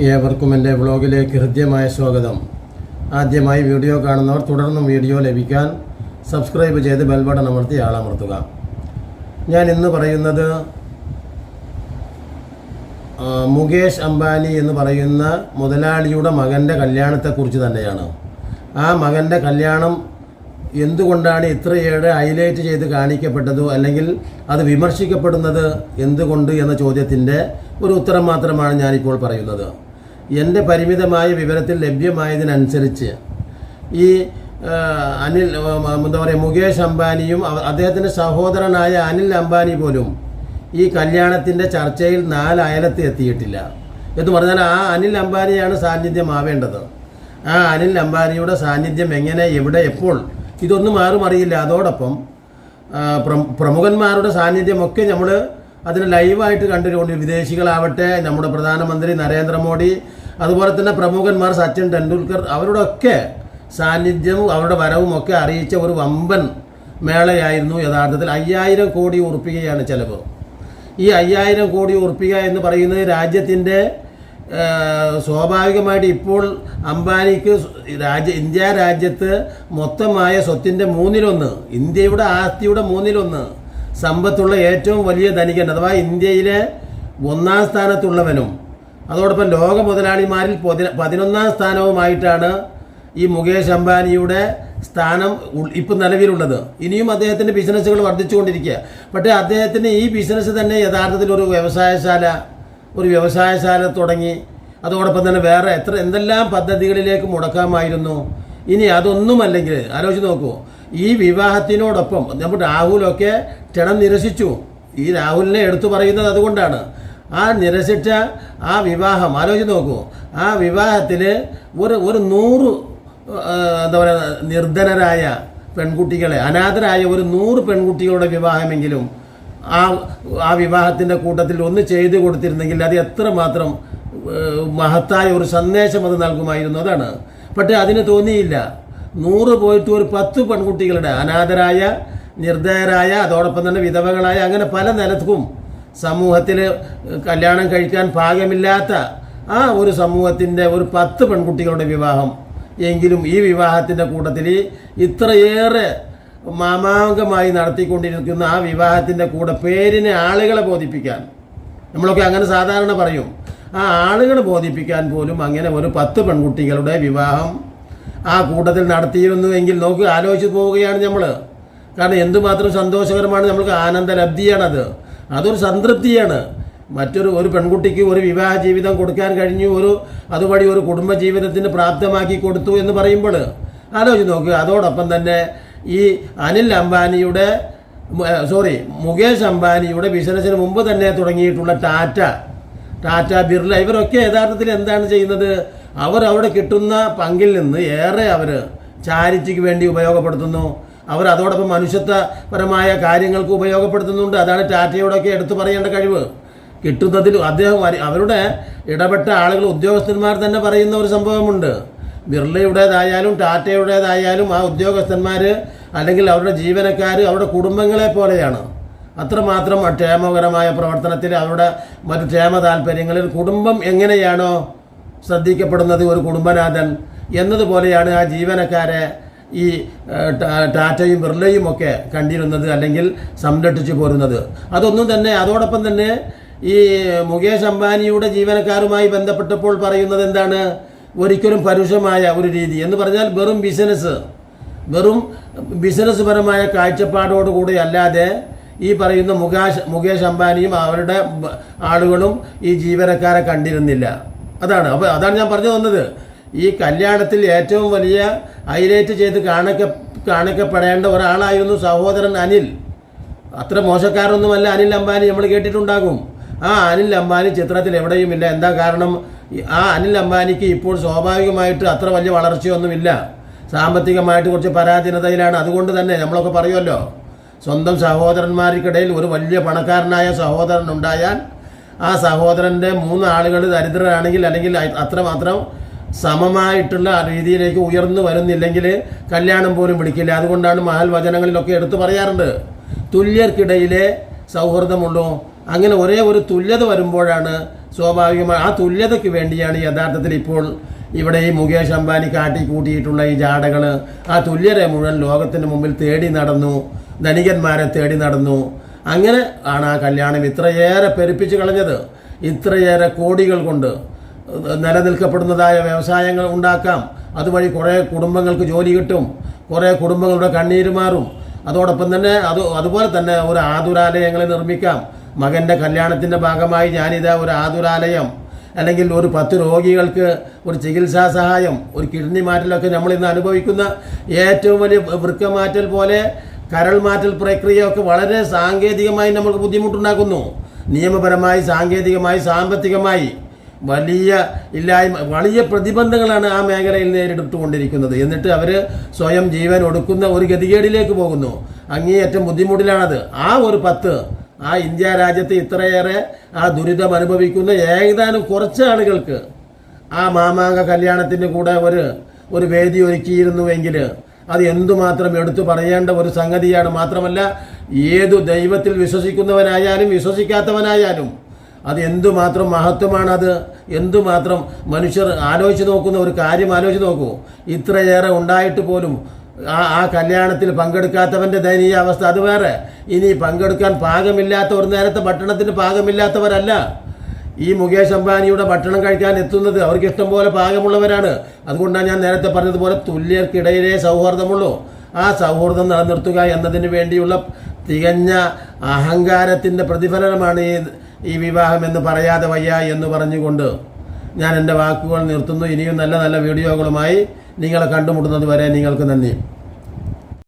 ഏവർക്കും എന്റെ വ്ളോഗിലേക്ക് ഹൃദ്യമായ സ്വാഗതം. ആദ്യമായി വീഡിയോ കാണുന്നവർ തുടർന്നും വീഡിയോ ലഭിക്കാൻ സബ്സ്ക്രൈബ് ചെയ്ത് ബെൽബട്ടൺ അമർത്തി ആളമർത്തുക. ഞാൻ ഇന്ന് പറയുന്നത് മുകേഷ് അംബാനി എന്ന് പറയുന്ന മുതലാളിയുടെ മകന്റെ കല്യാണത്തെക്കുറിച്ച് തന്നെയാണ്. ആ മകന്റെ കല്യാണം എന്തുകൊണ്ടാണ് ഇത്രയേറെ ഹൈലൈറ്റ് ചെയ്ത് കാണിക്കപ്പെട്ടത് അല്ലെങ്കിൽ അത് വിമർശിക്കപ്പെടുന്നത് എന്തുകൊണ്ട് എന്ന ചോദ്യത്തിന്റെ ഒരു ഉത്തരം മാത്രമാണ് ഞാനിപ്പോൾ പറയുന്നത്. എന്റെ പരിമിതമായ വിവരത്തിൽ ലഭ്യമായതിനനുസരിച്ച് ഈ അനിൽ എന്താ പറയുക മുകേഷ് അംബാനിയും അദ്ദേഹത്തിന്റെ സഹോദരനായ അനിൽ അംബാനി പോലും ഈ കല്യാണത്തിന്റെ ചർച്ചയിൽ നാല് അയലത്ത് എത്തിയിട്ടില്ല. എന്ന് പറഞ്ഞാൽ ആ അനിൽ അംബാനിയാണ് സാന്നിധ്യമാവേണ്ടത്. ആ അനിൽ അംബാനിയുടെ സാന്നിധ്യം എങ്ങനെ എവിടെ എപ്പോൾ ഇതൊന്നും ആരും അറിയില്ല. അതോടൊപ്പം പ്രമുഖന്മാരുടെ സാന്നിധ്യമൊക്കെ നമ്മൾ അതിന് ലൈവായിട്ട് കണ്ടിട്ടുണ്ട് വിദേശികളാവട്ടെ നമ്മുടെ പ്രധാനമന്ത്രി നരേന്ദ്രമോദി അതുപോലെ തന്നെ പ്രമുഖന്മാർ സച്ചിൻ ടെണ്ടുൽക്കർ അവരുടെ ഒക്കെ സാന്നിധ്യവും അവരുടെ വരവും ഒക്കെ അറിയിച്ച ഒരു വമ്പൻ മേളയായിരുന്നു യഥാർത്ഥത്തിൽ അയ്യായിരം കോടി ഉറപ്പികയാണ് ചിലവ്. ഈ അയ്യായിരം കോടി ഉറപ്പിക എന്ന് പറയുന്നത് രാജ്യത്തിന്റെ സ്വാഭാവികമായിട്ട് ഇപ്പോൾ അംബാനിക്ക് രാജ്യ ഇന്ത്യ രാജ്യത്ത് മൊത്തമായ സ്വത്തിന്റെ മൂന്നിലൊന്ന് ഇന്ത്യയുടെ ആസ്തിയുടെ മൂന്നിലൊന്ന് സമ്പത്തുള്ള ഏറ്റവും വലിയ ധനികൻ അഥവാ ഇന്ത്യയിലെ ഒന്നാം സ്ഥാനത്തുള്ളവനും അതോടൊപ്പം ലോക മുതലാളിമാരിൽ പതി- പതിനൊന്നാം സ്ഥാനവുമായിട്ടാണ് ഈ മുകേഷ് അംബാനിയുടെ സ്ഥാനം ഇപ്പം നിലവിലുള്ളത്. ഇനിയും അദ്ദേഹത്തിന്റെ ബിസിനസ്സുകൾ വർദ്ധിച്ചുകൊണ്ടിരിക്കുക പക്ഷേ അദ്ദേഹത്തിന് ഈ ബിസിനസ് തന്നെ യഥാർത്ഥത്തിൽ ഒരു വ്യവസായശാല ഒരു വ്യവസായശാല തുടങ്ങി അതോടൊപ്പം തന്നെ വേറെ എത്ര എന്തെല്ലാം പദ്ധതികളിലേക്ക് മുടക്കാമായിരുന്നു. ഇനി അതൊന്നുമല്ലെങ്കിൽ ആലോചിച്ച് നോക്കൂ ഈ വിവാഹത്തിനോടൊപ്പം നമ്മൾ രാഹുലൊക്കെ ക്ഷണം നിരസിച്ചു. ഈ രാഹുലിനെ എടുത്തു പറയുന്നത് അതുകൊണ്ടാണ്. ആ നിരസിച്ച ആ വിവാഹം ആലോചിച്ച് നോക്കൂ ആ വിവാഹത്തിൽ ഒരു ഒരു നൂറ് എന്താ പറയുക നിർധനരായ പെൺകുട്ടികളെ അനാഥരായ ഒരു നൂറ് പെൺകുട്ടികളുടെ വിവാഹമെങ്കിലും ആ ആ വിവാഹത്തിന്റെ കൂട്ടത്തിൽ ഒന്ന് ചെയ്തു കൊടുത്തിരുന്നെങ്കിൽ അത് എത്രമാത്രം മഹത്തായ ഒരു സന്ദേശം അത് നൽകുമായിരുന്നു. അതാണ്. പക്ഷേ അതിന് തോന്നിയില്ല. നൂറ് പോയിട്ട് ഒരു പത്ത് പെൺകുട്ടികളുടെ അനാഥരായ നിർദ്ധയരായ അതോടൊപ്പം തന്നെ വിധവകളായ അങ്ങനെ പല നിലക്കും സമൂഹത്തിൽ കല്യാണം കഴിക്കാൻ പാകമില്ലാത്ത ആ ഒരു സമൂഹത്തിന്റെ ഒരു പത്ത് പെൺകുട്ടികളുടെ വിവാഹം. എങ്കിലും ഈ വിവാഹത്തിന്റെ കൂട്ടത്തിൽ ഇത്രയേറെ മാമാങ്കമായി നടത്തിക്കൊണ്ടിരിക്കുന്ന ആ വിവാഹത്തിന്റെ കൂടെ പേരിനെ ആളുകളെ ബോധിപ്പിക്കാൻ. നമ്മളൊക്കെ അങ്ങനെ സാധാരണ പറയും. ആ ആളുകൾ ബോധിപ്പിക്കാൻ പോലും അങ്ങനെ ഒരു പത്ത് പെൺകുട്ടികളുടെ വിവാഹം ആ കൂട്ടത്തിൽ നടത്തിയിരുന്നുവെങ്കിൽ നോക്ക് ആലോചിച്ച് പോവുകയാണ് നമ്മൾ കാരണം എന്തുമാത്രം സന്തോഷകരമാണ് നമ്മൾക്ക് ആനന്ദലബ്ധിയാണത്. അതൊരു സംതൃപ്തിയാണ്. മറ്റൊരു ഒരു പെൺകുട്ടിക്ക് ഒരു വിവാഹ ജീവിതം കൊടുക്കാൻ കഴിഞ്ഞു ഒരു അതുവഴി ഒരു കുടുംബ ജീവിതത്തിന് പ്രാപ്തമാക്കി കൊടുത്തു എന്ന് പറയുമ്പോൾ ആലോചിച്ച് നോക്കുക അതോടൊപ്പം തന്നെ ഈ അനിൽ അംബാനിയുടെ സോറി മുകേഷ് അംബാനിയുടെ ബിസിനസ്സിന് മുമ്പ് തന്നെ തുടങ്ങിയിട്ടുള്ള ടാറ്റ ടാറ്റ ബിർള ഇവരൊക്കെ യഥാർത്ഥത്തിൽ എന്താണ് ചെയ്യുന്നത്? അവർ അവിടെ കിട്ടുന്ന പങ്കിൽ നിന്ന് ഏറെ അവർ ചാരിറ്റിക്ക് വേണ്ടി ഉപയോഗപ്പെടുത്തുന്നു. അവർ അതോടൊപ്പം മനുഷ്യത്വപരമായ കാര്യങ്ങൾക്ക് ഉപയോഗപ്പെടുത്തുന്നുണ്ട്. അതാണ് ടാറ്റയോടൊക്കെ എടുത്തു പറയേണ്ട കഴിവ്. കിട്ടുന്നതിൽ അദ്ദേഹം അവരുടെ ഇടപെട്ട ആളുകൾ ഉദ്യോഗസ്ഥന്മാർ തന്നെ പറയുന്ന ഒരു സംഭവമുണ്ട്. ബിർളയുടേതായാലും ടാറ്റയുടേതായാലും ആ ഉദ്യോഗസ്ഥന്മാർ അല്ലെങ്കിൽ അവരുടെ ജീവനക്കാർ അവരുടെ കുടുംബങ്ങളെ പോലെയാണ്. അത്രമാത്രം ക്ഷേമകരമായ പ്രവർത്തനത്തിൽ അവരുടെ മറ്റു ക്ഷേമ താല്പര്യങ്ങളിൽ കുടുംബം എങ്ങനെയാണോ ശ്രദ്ധിക്കപ്പെടുന്നത് ഒരു കുടുംബനാഥൻ എന്നതുപോലെയാണ് ആ ജീവനക്കാരെ ഈ ടാറ്റയും ബിർളയും ഒക്കെ കണ്ടിരുന്നത് അല്ലെങ്കിൽ സംരക്ഷിച്ചു പോരുന്നത്. അതൊന്നും തന്നെ അതോടൊപ്പം തന്നെ ഈ മുകേഷ് അംബാനിയുടെ ജീവനക്കാരുമായി ബന്ധപ്പെട്ടപ്പോൾ പറയുന്നത് എന്താണ്? ഒരിക്കലും പരുഷമായ ഒരു രീതി. എന്ന് പറഞ്ഞാൽ വെറും ബിസിനസ് വെറും ബിസിനസ് പരമായ കാഴ്ചപ്പാടോടുകൂടി അല്ലാതെ ഈ പറയുന്ന മുകേഷ് മുകേഷ് അംബാനിയും അവരുടെ ആളുകളും ഈ ജീവനക്കാരെ കണ്ടിരുന്നില്ല. അതാണ്. അപ്പോൾ അതാണ് ഞാൻ പറഞ്ഞു വന്നത്. ഈ കല്യാണത്തിൽ ഏറ്റവും വലിയ ഹൈലൈറ്റ് ചെയ്ത് കാണിക്ക കാണിക്കപ്പെടേണ്ട ഒരാളായിരുന്നു സഹോദരൻ അനിൽ. അത്ര മോശക്കാരൊന്നുമല്ല അനിൽ അംബാനി. നമ്മൾ കേട്ടിട്ടുണ്ടാകും. ആ അനിൽ അംബാനി ചിത്രത്തിൽ എവിടെയുമില്ല. എന്താ കാരണം? ആ അനിൽ അംബാനിക്ക് ഇപ്പോൾ സ്വാഭാവികമായിട്ട് അത്ര വലിയ വളർച്ചയൊന്നുമില്ല. സാമ്പത്തികമായിട്ട് കുറച്ച് പരാധീനതയിലാണ് അതുകൊണ്ട് തന്നെ നമ്മളൊക്കെ പറയുമല്ലോ സ്വന്തം സഹോദരന്മാർക്കിടയിൽ ഒരു വലിയ പണക്കാരനായ സഹോദരൻ ഉണ്ടായാൽ ആ സഹോദരന്റെ മൂന്ന് ആളുകൾ ദരിദ്രരാണെങ്കിൽ അല്ലെങ്കിൽ അത്രമാത്രം സമമായിട്ടുള്ള രീതിയിലേക്ക് ഉയർന്നു വരുന്നില്ലെങ്കിൽ കല്യാണം പോലും വിളിക്കില്ല. അതുകൊണ്ടാണ് മഹൽ വചനങ്ങളിലൊക്കെ എടുത്തു പറയാറുണ്ട് തുല്യർക്കിടയിലെ സൗഹൃദമുള്ളൂ. അങ്ങനെ ഒരേ ഒരു തുല്യത വരുമ്പോഴാണ് സ്വാഭാവികമായി ആ തുല്യതയ്ക്ക് വേണ്ടിയാണ് യഥാർത്ഥത്തിൽ ഇപ്പോൾ ഇവിടെ ഈ മുകേഷ് അംബാനി കാട്ടി കൂട്ടിയിട്ടുള്ള ഈ ജാടകൾ ആ തുല്യരെ മുഴുവൻ ലോകത്തിന് മുമ്പിൽ തേടി നടന്നു. ധനികന്മാരെ തേടി നടന്നു. അങ്ങനെ ആണ് ആ കല്യാണം ഇത്രയേറെ പെരുപ്പിച്ച് കളഞ്ഞത്. ഇത്രയേറെ കോടികൾ കൊണ്ട് നിലനിൽക്കപ്പെടുന്നതായ വ്യവസായങ്ങൾ ഉണ്ടാക്കാം. അതുവഴി കുറേ കുടുംബങ്ങൾക്ക് ജോലി കിട്ടും. കുറേ കുടുംബങ്ങളുടെ കണ്ണീര് മാറും. അതോടൊപ്പം തന്നെ അത് അതുപോലെ തന്നെ ഒരു ആതുരാലയങ്ങളെ നിർമ്മിക്കാം. മകന്റെ കല്യാണത്തിന്റെ ഭാഗമായി ഞാനിതാ ഒരു ആതുരാലയം അല്ലെങ്കിൽ ഒരു പത്ത് രോഗികൾക്ക് ഒരു ചികിത്സാ സഹായം ഒരു കിഡ്നി മാറ്റലൊക്കെ നമ്മൾ ഇന്ന് അനുഭവിക്കുന്ന ഏറ്റവും വലിയ വൃക്ക മാറ്റൽ പോലെ കരൾ മാറ്റൽ പ്രക്രിയയൊക്കെ വളരെ സാങ്കേതികമായി നമുക്ക് ബുദ്ധിമുട്ടുണ്ടാക്കുന്നു. നിയമപരമായി സാങ്കേതികമായി സാമ്പത്തികമായി വലിയ ഇല്ലായ്മ വലിയ പ്രതിബന്ധങ്ങളാണ് ആ മേഖലയിൽ നേരിട്ടുകൊണ്ടിരിക്കുന്നത്. എന്നിട്ട് അവർ സ്വയം ജീവൻ ഒടുക്കുന്ന ഒരു ഗതികേടിലേക്ക് പോകുന്നു. അങ്ങേയറ്റം ബുദ്ധിമുട്ടിലാണത്. ആ ഒരു പത്ത് ആ ഇന്ത്യ രാജ്യത്ത് ഇത്രയേറെ ആ ദുരിതം അനുഭവിക്കുന്ന ഏതാനും കുറച്ച് ആളുകൾക്ക് ആ മാമാങ്ക കല്യാണത്തിന് കൂടെ ഒരു ഒരു വേദി ഒരുക്കിയിരുന്നുവെങ്കിൽ അത് എന്തുമാത്രം എടുത്തു പറയേണ്ട ഒരു സംഗതിയാണ്. മാത്രമല്ല ഏതു ദൈവത്തിൽ വിശ്വസിക്കുന്നവനായാലും വിശ്വസിക്കാത്തവനായാലും അത് എന്തുമാത്രം മഹത്വമാണത്? എന്തുമാത്രം മനുഷ്യർ ആലോചിച്ച് നോക്കുന്ന ഒരു കാര്യം ആലോചിച്ച് നോക്കൂ. ഇത്രയേറെ ഉണ്ടായിട്ട് പോലും ആ ആ കല്യാണത്തിൽ പങ്കെടുക്കാത്തവന്റെ ദയനീയ അവസ്ഥ അത് വേറെ. ഇനി പങ്കെടുക്കാൻ പാകമില്ലാത്ത ഒരു നേരത്തെ ഭക്ഷണത്തിന് പാകമില്ലാത്തവരല്ല. ഈ മുകേഷ് അംബാനിയുടെ ഭക്ഷണം കഴിക്കാൻ എത്തുന്നത് അവർക്ക് ഇഷ്ടം പോലെ പാകമുള്ളവരാണ്. അതുകൊണ്ടാണ് ഞാൻ നേരത്തെ പറഞ്ഞതുപോലെ തുല്യർക്കിടയിലേ സൗഹാർദ്ദമുള്ളൂ. ആ സൗഹൃദം നിലനിർത്തുക എന്നതിന് വേണ്ടിയുള്ള തികഞ്ഞ അഹങ്കാരത്തിന്റെ പ്രതിഫലനമാണ് ഈ ഈ വിവാഹം എന്ന് പറയാതെ വയ്യ എന്ന് പറഞ്ഞുകൊണ്ട് ഞാൻ എന്റെ വാക്കുകൾ നിർത്തുന്നു. ഇനിയും നല്ല നല്ല വീഡിയോകളുമായി നിങ്ങളെ കണ്ടുമുട്ടുന്നത് വരെ നിങ്ങൾക്ക് നന്ദി.